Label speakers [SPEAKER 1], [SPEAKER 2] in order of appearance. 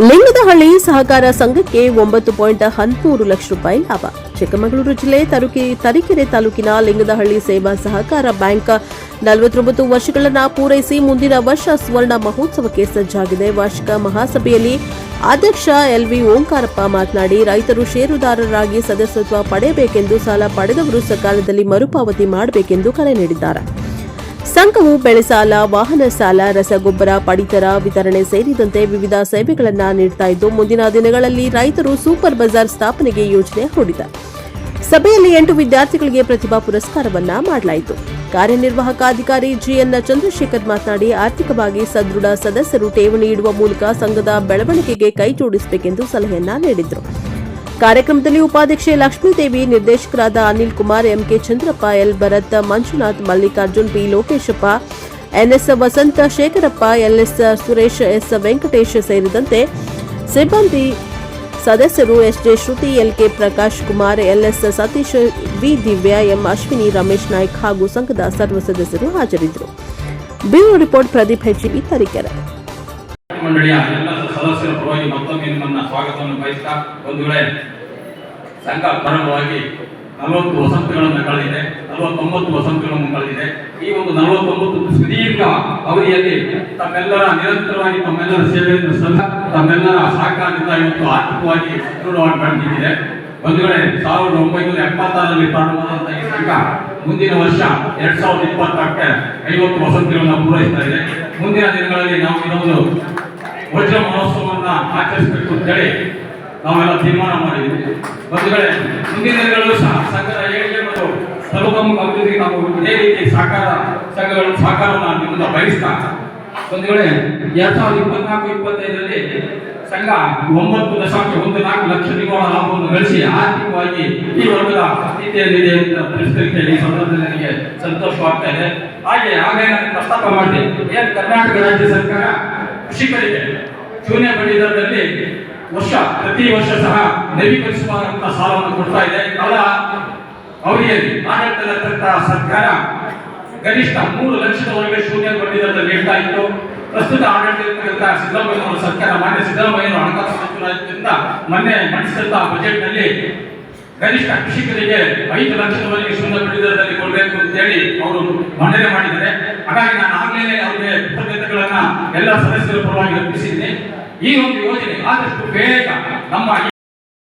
[SPEAKER 1] ಲಿಂಗದಹಳ್ಳಿ ಸಹಕಾರ ಸಂಘಕ್ಕೆ ಒಂಬತ್ತು ಪಾಯಿಂಟ್ ಹದಿಮೂರು ಲಕ್ಷ ರೂಪಾಯಿ ಲಾಭ. ಚಿಕ್ಕಮಗಳೂರು ಜಿಲ್ಲೆ ತರುಕೆ ತರೀಕೆರೆ ತಾಲೂಕಿನ ಲಿಂಗದಹಳ್ಳಿ ಸೇವಾ ಸಹಕಾರ ಬ್ಯಾಂಕ್ ನಲವತ್ತೊಂಬತ್ತು ವರ್ಷಗಳನ್ನು ಪೂರೈಸಿ ಮುಂದಿನ ವರ್ಷ ಸ್ವರ್ಣ ಮಹೋತ್ಸವಕ್ಕೆ ಸಜ್ಜಾಗಿದೆ. ವಾರ್ಷಿಕ ಮಹಾಸಭೆಯಲ್ಲಿ ಅಧ್ಯಕ್ಷ ಎಲ್ವಿ ಓಂಕಾರಪ್ಪ ಮಾತನಾಡಿ, ರೈತರು ಷೇರುದಾರರಾಗಿ ಸದಸ್ಯತ್ವ ಪಡೆಯಬೇಕೆಂದು ಸಾಲ ಪಡೆದವರು ಸಕಾಲದಲ್ಲಿ ಮರುಪಾವತಿ ಮಾಡಬೇಕೆಂದು ಕರೆ ನೀಡಿದ್ದಾರೆ. ಸಂಘವು ಬೆಳೆಸಾಲ, ವಾಹನ ಸಾಲ, ರಸಗೊಬ್ಬರ, ಪಡಿತರ ವಿತರಣೆ ಸೇರಿದಂತೆ ವಿವಿಧ ಸೇವೆಗಳನ್ನು ನೀಡ್ತಾ ಇದ್ದು, ಮುಂದಿನ ದಿನಗಳಲ್ಲಿ ರೈತರು ಸೂಪರ್ ಬಜಾರ್ ಸ್ಥಾಪನೆಗೆ ಯೋಜನೆ ಹೂಡಿದೆ. ಸಭೆಯಲ್ಲಿ ಎಂಟು ವಿದ್ಯಾರ್ಥಿಗಳಿಗೆ ಪ್ರತಿಭಾ ಪುರಸ್ಕಾರವನ್ನ ಮಾಡಲಾಯಿತು. ಕಾರ್ಯನಿರ್ವಾಹಕ ಅಧಿಕಾರಿ ಜಿಎನ್ ಚಂದ್ರಶೇಖರ್ ಮಾತನಾಡಿ, ಆರ್ಥಿಕವಾಗಿ ಸದೃಢ ಸದಸ್ಯರು ಠೇವಣಿ ಇಡುವ ಮೂಲಕ ಸಂಘದ ಬೆಳವಣಿಗೆಗೆ ಕೈ ಜೋಡಿಸಬೇಕೆಂದು ಸಲಹೆಯನ್ನ ನೀಡಿದರು. ಕಾರ್ಯಕ್ರಮದಲ್ಲಿ ಉಪಾಧ್ಯಕ್ಷೆ ಲಕ್ಷ್ಮೀದೇವಿ ನಿರ್ದೇಶಕರಾದ Anil Kumar, MK Chandrappa, L Bharat, Manjunath, Mallikarjun, P Lokeshappa, NS Vasantha Shekharappa, LS Suresh, S Venkatesh ಸೇರಿದಂತೆ ಸಿಬ್ಬಂದಿ ಸದಸ್ಯರು, SJ Shruti, LK Prakash Kumar, LS Satish, V Divya, M Ashwini, Ramesh Naik ಹಾಗೂ ಸಂಘದ ಸರ್ವ ಸದಸ್ಯರು ಹಾಜರಿದ್ದರು. ಬ್ಯೂರೋ ರಿಪೋರ್ಟ್ ಪ್ರದೀಪ್ ಹೆಚ್ಚಿ ತರೀಕೆರೆ
[SPEAKER 2] ಮಂಡಳಿಯ ಎಲ್ಲ ಸದಸ್ಯರ ಪರವಾಗಿ ಮತ್ತೊಮ್ಮೆ ನಿಮ್ಮನ್ನ ಸ್ವಾಗತವನ್ನು ಬಯಸ್ತಾ ವೇಳೆ ಸಂಘ ಪ್ರಾರಂಭವಾಗಿ ನಲವತ್ತು ವಸಂತಗಳನ್ನು ಕಳೆದಿದೆ, ನಲವತ್ತೊಂಬತ್ತು ವಸಂತಗಳನ್ನು ಕಳೆದಿದೆ. ಈ ಒಂದು ನಲವತ್ತೊಂಬತ್ತು ಸುದೀರ್ಘ ಅವಧಿಯಲ್ಲಿ ತಮ್ಮೆಲ್ಲರ ನಿರಂತರವಾಗಿ ತಮ್ಮೆಲ್ಲರ ಸೇವೆಯನ್ನು ಸಂಘ ತಮ್ಮೆಲ್ಲರ ಸಹಕಾರದಿಂದ ಇವತ್ತು ಆರ್ಥಿಕವಾಗಿ ದೃಢವಾಗಿ ಬೆಳೆದಿದೆ. ಒಂದು ಸಾವಿರದ ಒಂಬೈನೂರ ಎಪ್ಪತ್ತಾರರಲ್ಲಿ ಪ್ರಾರಂಭವಾದಂತಹ ಈ ಸಂಘ ಮುಂದಿನ ವರ್ಷ ಎರಡ್ ಸಾವಿರದ ಇಪ್ಪತ್ತಕ್ಕೆ ಐವತ್ತು ವಸಂತಗಳನ್ನು ಪೂರೈಸ್ತಾ ಇದೆ. ಮುಂದಿನ ದಿನಗಳಲ್ಲಿ ನಾವು ಇನ್ನೊಂದು ವಜ್ರ ಮಹೋತ್ಸವವನ್ನು ಆಚರಿಸಬೇಕು ಅಂತೇಳಿ ನಾವೆಲ್ಲ ತೀರ್ಮಾನ ಮಾಡಿದ್ವಿ. ಒಂದು ವೇಳೆ ಮುಂದಿನ ದಿನಗಳಲ್ಲೂ ಸಹ ಸಂಘದ ಏಳಿಗೆ ಮತ್ತು ಸರ್ವತೋಮುಖ ಅಭಿವೃದ್ಧಿಗೆ ನಾವು ಇದೇ ರೀತಿ ಸಹಕಾರ ಸಂಘಗಳ ಸಹಕಾರವನ್ನು ನಿಮ್ಮಿಂದ ಬಯಸ್ತಾ ಒಂದು ವೇಳೆ ಎರಡ್ ಸಾವಿರದ ಇಪ್ಪತ್ನಾಲ್ಕು, ಇಪ್ಪತ್ತೈದರಲ್ಲಿ ಸಂಘ ಒಂಬತ್ತು ದಶಾಂಶ ಒಂದು ನಾಲ್ಕು ಲಕ್ಷ ನಿವ್ವಳ ಲಾಭವನ್ನು ಗಳಿಸಿ ಆರ್ಥಿಕವಾಗಿ ಈ ವರ್ಗದ ಸ್ಥಿತಿಯಲ್ಲಿದೆ ಅಂತ ತಿಳಿಸ್ಲಿಕ್ಕೆ ಈ ಸಂದರ್ಭದಲ್ಲಿ ನನಗೆ ಸಂತೋಷವಾಗ್ತಾ ಇದೆ. ಹಾಗೆ ಹಾಗೆ ನಾನು ಪ್ರಸ್ತಾಪ ಮಾಡಿದೆ. ಏನ್ ಕರ್ನಾಟಕ ರಾಜ್ಯ ಸರ್ಕಾರ ಕೃಷಿಕರಿಗೆ ಶೂನ್ಯ ಬಡ್ಡಿ ದರದಲ್ಲಿ ವರ್ಷ, ಪ್ರತಿ ವರ್ಷ ಸಹ ನವೀಕರಿಸುವಂತಹ ಸಾಲವನ್ನು ಕೊಡ್ತಾ ಇದೆ. ಕಳೆದ ಅವಧಿಯಲ್ಲಿ ಆಡಳಿತ ಸರ್ಕಾರ ಗರಿಷ್ಠ ಮೂರು ಲಕ್ಷದವರೆಗೆ ಶೂನ್ಯ ಬಡ್ಡಿ ದರದಲ್ಲಿ ನೀಡ್ತಾ ಇತ್ತು. ಪ್ರಸ್ತುತ ಆಡಳಿತ ಸಿದ್ದರಾಮಯ್ಯ ಸರ್ಕಾರ ಮಾನ್ಯ ಸಿದ್ದರಾಮಯ್ಯ ಹಣಕಾಸು ಸಚಿವರಾಗಿದ್ದರಿಂದ ಮೊನ್ನೆ ಮಂಡಿಸಿದಂತಹ ಬಜೆಟ್ನಲ್ಲಿ ಗರಿಷ್ಠ ಕೃಷಿಕರಿಗೆ ಐದು ಲಕ್ಷದವರೆಗೆ ಶೂನ್ಯ ಬಡ್ಡಿ ದರದಲ್ಲಿ ಕೊಡಬೇಕು ಅಂತ ಹೇಳಿ ಅವರು ಮಂಡನೆ ಮಾಡಿದ್ದಾರೆ. ಹಾಗಾಗಿ ನಾನು ಆಗ್ಲೇ ಅವರಿಗೆ ಕೃತಜ್ಞತೆಗಳನ್ನ ಎಲ್ಲ ಸದಸ್ಯರ ಪರವಾಗಿ ಅರ್ಪಿಸಿದ್ದೀನಿ. ಈ ಒಂದು ಯೋಜನೆ ಆದಷ್ಟು ಬೇಗ ನಮ್ಮ